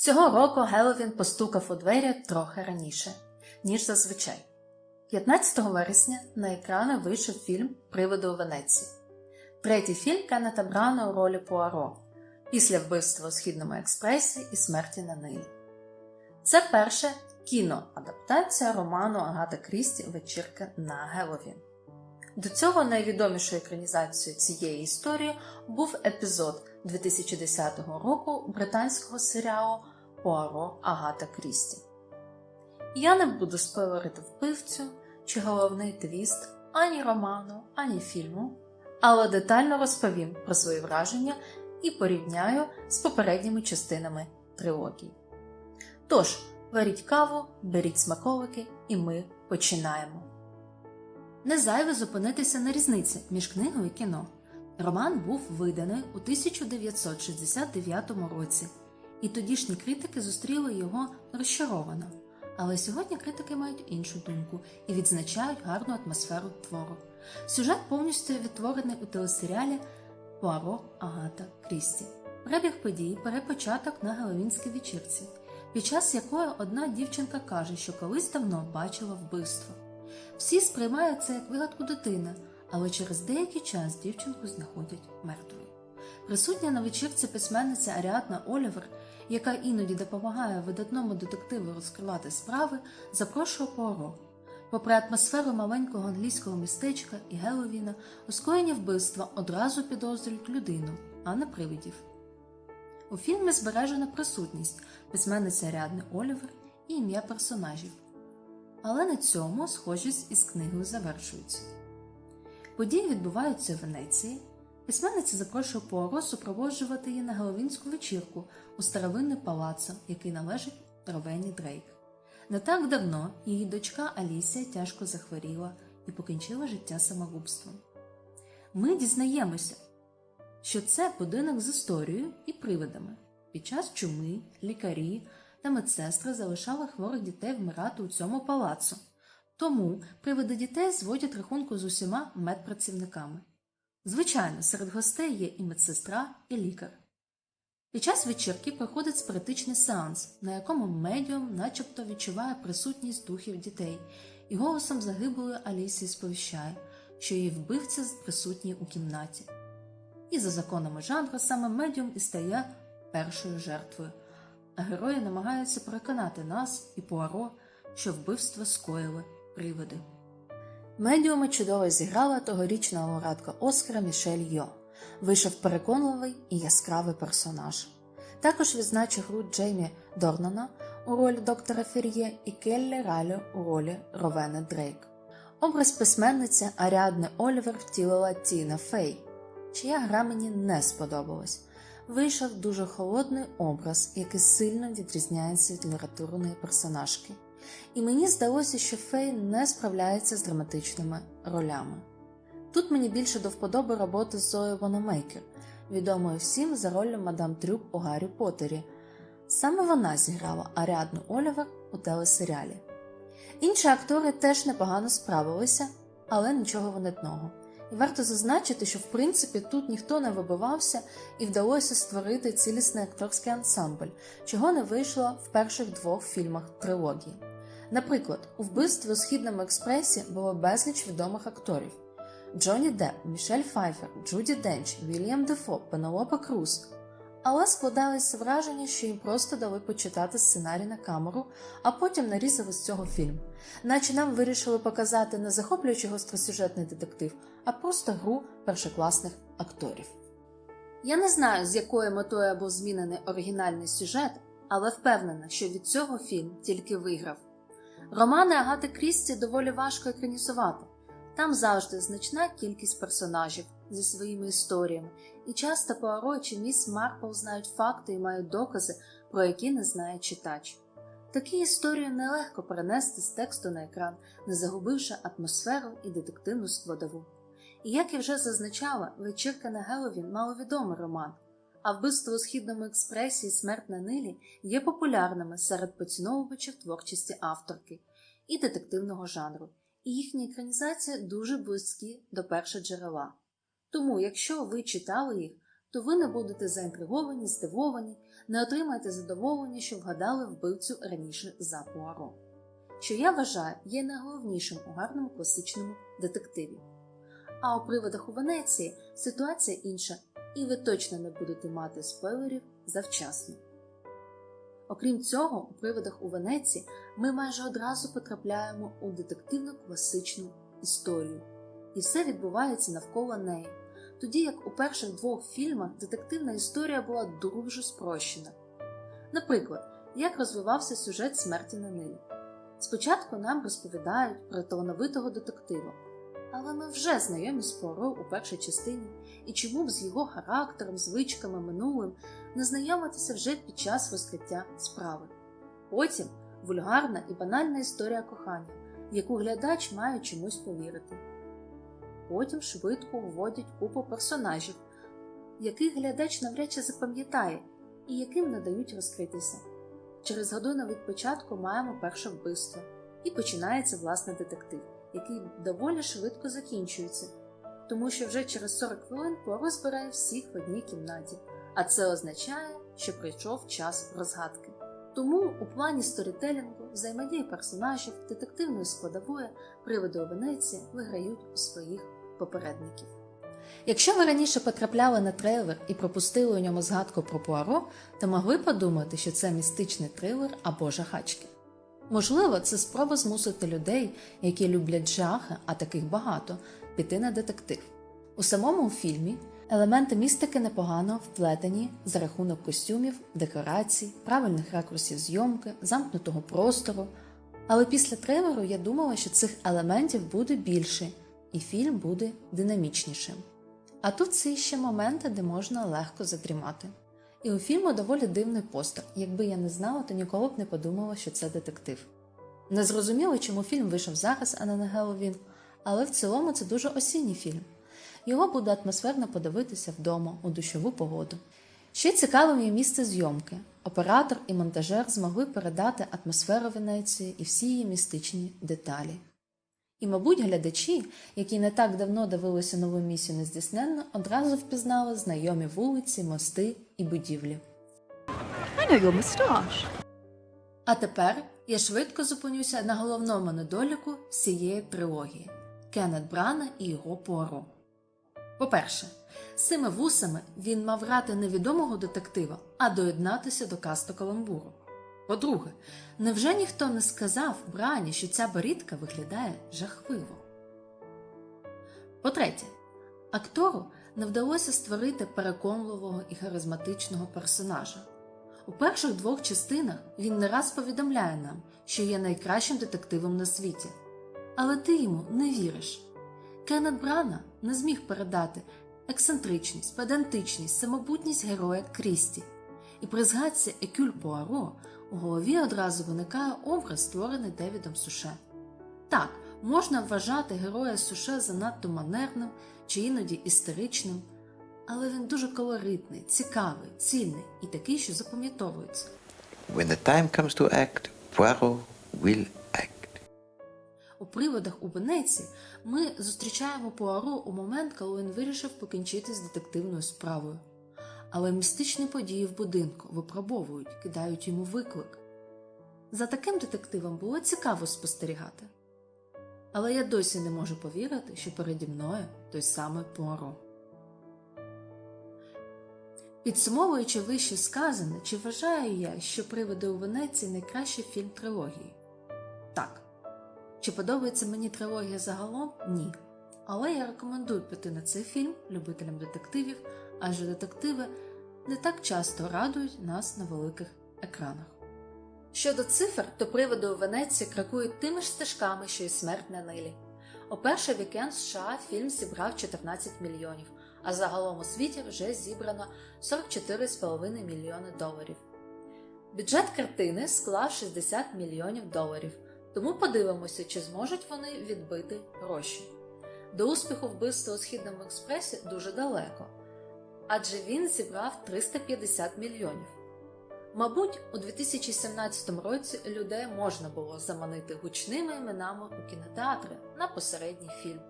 Цього року Геловін постукав у двері трохи раніше, ніж зазвичай. 15 вересня на екрани вийшов фільм Приводи у Венеції. Третій фільм Кеннета Брана у ролі Пуаро після вбивства у Східному експресі і смерті на Нилі. Це перша кіноадаптація роману Агата Крісті Вечірка на Геловін. До цього найвідомішою екранізацією цієї історії був епізод 2010 року британського серіалу Пуаро Агата Крісті. Я не буду спойлерити вбивцю чи головний твіст ані роману, ані фільму, але детально розповім про свої враження і порівняю з попередніми частинами трилогії. Тож, варіть каву, беріть смаколики, і ми починаємо. Не зайве зупинитися на різниці між книгою і кіно. Роман був виданий у 1969 році, і тодішні критики зустріли його розчаровано. Але сьогодні критики мають іншу думку і відзначають гарну атмосферу твору. Сюжет повністю відтворений у телесеріалі Пуаро Агата Крісті. Перебіг подій бере початок на Геловінській вечірці, під час якої одна дівчинка каже, що колись давно бачила вбивство. Всі сприймають це як вигадку дитини, але через деякий час дівчинку знаходять мертвою. Присутня на вечірці письменниця Аріадна Олівер, яка іноді допомагає видатному детективу розкривати справи, запрошує Пуаро. Попри атмосферу маленького англійського містечка і Геловіна, у скоєнні вбивства одразу підозрюють людину, а не привидів. У фільмі збережена присутність письменниці Аріадни Олівер і ім'я персонажів. Але на цьому схожість із книгою завершується. Події відбуваються в Венеції. Письменниця запрошує Пуаро супроводжувати її на Геловінську вечірку у старовинне палацо, який належить Ровені Дрейк. Не так давно її дочка Алісія тяжко захворіла і покінчила життя самогубством. Ми дізнаємося, що це будинок з історією і привидами. Під час чуми лікарі та медсестри залишали хворих дітей вмирати у цьому палацу. Тому привиди дітей зводять рахунку з усіма медпрацівниками. Звичайно, серед гостей є і медсестра, і лікар. Під час вечірки проходить спиритичний сеанс, на якому медіум начебто відчуває присутність духів дітей і голосом загиблої Алісії сповіщає, що її вбивця присутній у кімнаті. І за законами жанру саме медіум і стає першою жертвою, а герої намагаються переконати нас і Пуаро, що вбивство скоїли привиди. Медіуми чудово зіграла тогорічна лауреатка Оскара Мішель Йо. Вийшов переконливий і яскравий персонаж. Також відзначив гру Джеймі Дорнана у ролі доктора Фер'є і Келлі Ралю у ролі Ровени Дрейк. Образ письменниці Аріадни Олівер втілила Тіна Фей, чия гра мені не сподобалась. Вийшов дуже холодний образ, який сильно відрізняється від літературної персонажки. І мені здалося, що Фей не справляється з драматичними ролями. Тут мені більше до вподоби роботи з Зою Вономейкер, відомою всім за ролью мадам Трюк у Гаррі Поттері. Саме вона зіграла Аріадну Олівер у телесеріалі. Інші актори теж непогано справилися, але нічого винятного. І варто зазначити, що в принципі тут ніхто не вибивався і вдалося створити цілісний акторський ансамбль, чого не вийшло в перших двох фільмах трилогії. Наприклад, у вбивстві у Східному експресі було безліч відомих акторів. Джонні Депп, Мішель Файфер, Джуді Денч, Вільям Дефо, Пенелопа Круз. Але складалося враження, що їм просто дали почитати сценарій на камеру, а потім нарізали з цього фільм. Наче нам вирішили показати не захоплюючий гостросюжетний детектив, а просто гру першокласних акторів. Я не знаю, з якою метою був змінений оригінальний сюжет, але впевнена, що від цього фільм тільки виграв. Романи Агати Крісті доволі важко екранізувати. Там завжди значна кількість персонажів зі своїми історіями, і часто Пуаро чи міс Марпл знають факти і мають докази, про які не знає читач. Такі історії нелегко перенести з тексту на екран, не загубивши атмосферу і детективну складову. І як я вже зазначала, вечірка на Геловін маловідомий роман, а вбивство у східному експресі і смерть на Нилі є популярними серед поціновувачів творчості авторки і детективного жанру і їхні екранізації дуже близькі до першоджерела. Тому, якщо ви читали їх, то ви не будете заінтриговані, здивовані, не отримаєте задоволення, що вгадали вбивцю раніше за Пуаро, що я вважаю є найголовнішим у гарному класичному детективі. А у приводах у Венеції ситуація інша, і ви точно не будете мати спойлерів завчасно. Окрім цього, у приводах у Венеції ми майже одразу потрапляємо у детективну класичну історію, і все відбувається навколо неї, тоді як у перших двох фільмах детективна історія була дуже спрощена. Наприклад, як розвивався сюжет смерті на Нилі. Спочатку нам розповідають про талановитого детектива, але ми вже знайомі з Пуаро у першій частині, і чому б з його характером, звичками, минулим не знайомитися вже під час розкриття справи. Потім вульгарна і банальна історія кохання, яку глядач має чомусь повірити. Потім швидко вводять купу персонажів, яких глядач навряд чи запам'ятає і яким не дають розкритися. Через годину від початку маємо перше вбивство, і починається власне детектив, який доволі швидко закінчується, тому що вже через 40 хвилин Пуаро збирає всіх в одній кімнаті, а це означає, що прийшов час розгадки. Тому у плані сторітелінгу, взаємодії персонажів, детективної складової, приводи у Венеції виграють у своїх попередників. Якщо ви раніше потрапляли на трейлер і пропустили у ньому згадку про Пуаро, то могли подумати, що це містичний трилер або жахачки. Можливо, це спроба змусити людей, які люблять жахи, а таких багато, піти на детектив. У самому фільмі елементи містики непогано вплетені за рахунок костюмів, декорацій, правильних ракурсів зйомки, замкнутого простору. Але після трейлеру я думала, що цих елементів буде більше, і фільм буде динамічнішим. А тут це ще моменти, де можна легко задрімати. І у фільму доволі дивний постер. Якби я не знала, то ніколи б не подумала, що це детектив. Не зрозуміло, чому фільм вийшов зараз, а не на Геловін, але в цілому це дуже осінній фільм. Його буде атмосферно подивитися вдома у дощову погоду. Ще цікавим є місце зйомки. Оператор і монтажер змогли передати атмосферу Венеції і всі її містичні деталі. І, мабуть, глядачі, які не так давно дивилися нову місію нездійсненно, одразу впізнали знайомі вулиці, мости і будівлі. I know your moustache. А тепер я швидко зупинюся на головному недоліку всієї трилогії Кеннет Брана і його Пуаро. По-перше, з цими вусами він мав грати невідомого детектива, а доєднатися до касту каламбуру. По-друге, невже ніхто не сказав Брані, що ця борідка виглядає жахливо? По-третє, актору не вдалося створити переконливого і харизматичного персонажа. У перших двох частинах він не раз повідомляє нам, що є найкращим детективом на світі. Але ти йому не віриш. Кеннет Брана не зміг передати ексцентричність, педантичність, самобутність героя Крісті. І при згадці Екюль Пуаро у голові одразу виникає образ, створений Девідом Суше. Так, можна вважати героя Суше занадто манерним чи іноді істеричним, але він дуже колоритний, цікавий, цільний і такий, що запам'ятовується. When the time comes to act, Poirot will act. У приводах у Венеції ми зустрічаємо Пуаро у момент, коли він вирішив покінчити з детективною справою. Але містичні події в будинку випробовують, кидають йому виклик. За таким детективом було цікаво спостерігати. Але я досі не можу повірити, що переді мною той самий Пуаро. Підсумовуючи вище сказане, чи вважаю я, що приводи у Венеції найкращий фільм трилогії? Так. Чи подобається мені трилогія загалом? Ні. Але я рекомендую піти на цей фільм любителям детективів, адже детективи не так часто радують нас на великих екранах. Щодо цифр, то приводи у Венеції крокують тими ж стежками, що й смерть на Нилі. У перший вікенд США фільм зібрав 14 мільйонів, а загалом у світі вже зібрано 44,5 мільйони доларів. Бюджет картини склав 60 мільйонів доларів, тому подивимося, чи зможуть вони відбити гроші. До успіху вбивства у Східному експресі дуже далеко, адже він зібрав 350 мільйонів. Мабуть, у 2017 році людей можна було заманити гучними іменами у кінотеатри на посередній фільм.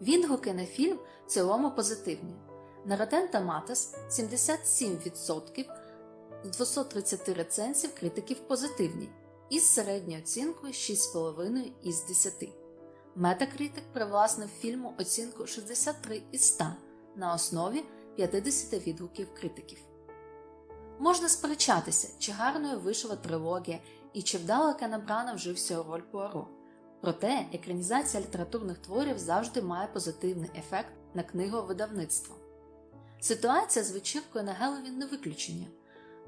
Відгуки на фільм в цілому позитивні. На Rotten Tomatoes 77% з 230 рецензій критиків позитивні, із середньою оцінкою 6,5 із 10. Метакритик привласнив фільму оцінку 63 із 100 на основі 50 відгуків критиків. Можна сперечатися, чи гарною вийшла трилогія і чи вдало Кеннебрана вжився у роль Пуаро. Проте екранізація літературних творів завжди має позитивний ефект на книговидавництво. Ситуація з вечіркою на Геловін не виключення.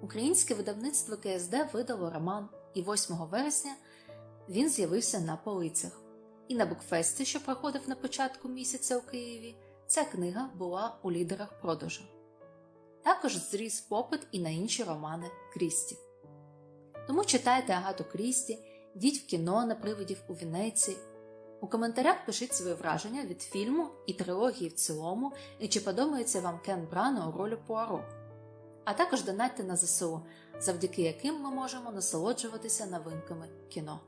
Українське видавництво КСД видало роман, і 8 вересня він з'явився на полицях. І на букфесті, що проходив на початку місяця у Києві, ця книга була у лідерах продажу. Також зріс попит і на інші романи Крісті. Тому читайте Агату Крісті, йдіть в кіно на привидів у Венеції. У коментарях пишіть свої враження від фільму і трилогії в цілому, і чи подобається вам Кен Брана у ролі Пуаро. А також донатьте на ЗСУ, завдяки яким ми можемо насолоджуватися новинками кіно.